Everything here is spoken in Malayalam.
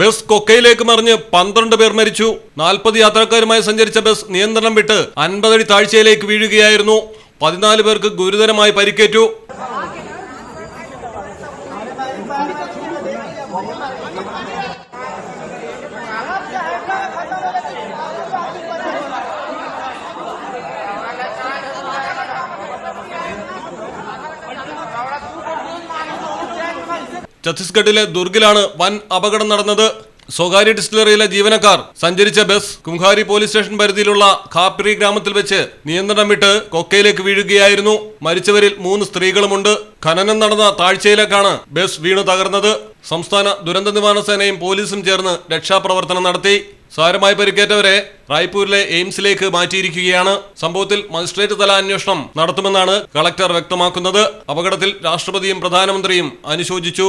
ബസ് കൊക്കയിലേക്ക് മറിഞ്ഞ് പന്ത്രണ്ട് പേർ മരിച്ചു. നാൽപ്പത് യാത്രക്കാരുമായി സഞ്ചരിച്ച ബസ് നിയന്ത്രണം വിട്ട് അൻപതടി താഴ്ചയിലേക്ക് വീഴുകയായിരുന്നു. പതിനാല് പേർക്ക് ഗുരുതരമായി പരിക്കേറ്റു. ഛത്തീസ്ഗഡിലെ ദുർഗിലാണ് വൻ അപകടം നടന്നത്. സ്വകാര്യ ഡിസ്റ്റിലറിയിലെ ജീവനക്കാർ സഞ്ചരിച്ച ബസ് കുംഹാരി പോലീസ് സ്റ്റേഷൻ പരിധിയിലുള്ള ഖാപ്രി ഗ്രാമത്തിൽ വെച്ച് നിയന്ത്രണം വിട്ട് കൊക്കയിലേക്ക് വീഴുകയായിരുന്നു. മരിച്ചവരിൽ മൂന്ന് സ്ത്രീകളുമുണ്ട്. ഖനനം നടന്ന താഴ്ചയിലേക്കാണ് ബസ് വീണു തകർന്നത്. സംസ്ഥാന ദുരന്ത നിവാരണ സേനയും പോലീസും ചേർന്ന് രക്ഷാപ്രവർത്തനം നടത്തി. സാരമായി പരിക്കേറ്റവരെ റായ്പൂരിലെ എയിംസിലേക്ക് മാറ്റിയിരിക്കുകയാണ്. സംഭവത്തിൽ മജിസ്ട്രേറ്റ് തല അന്വേഷണം നടത്തുമെന്നാണ് കളക്ടർ വ്യക്തമാക്കുന്നത്. അപകടത്തിൽ രാഷ്ട്രപതിയും പ്രധാനമന്ത്രിയും അനുശോചിച്ചു.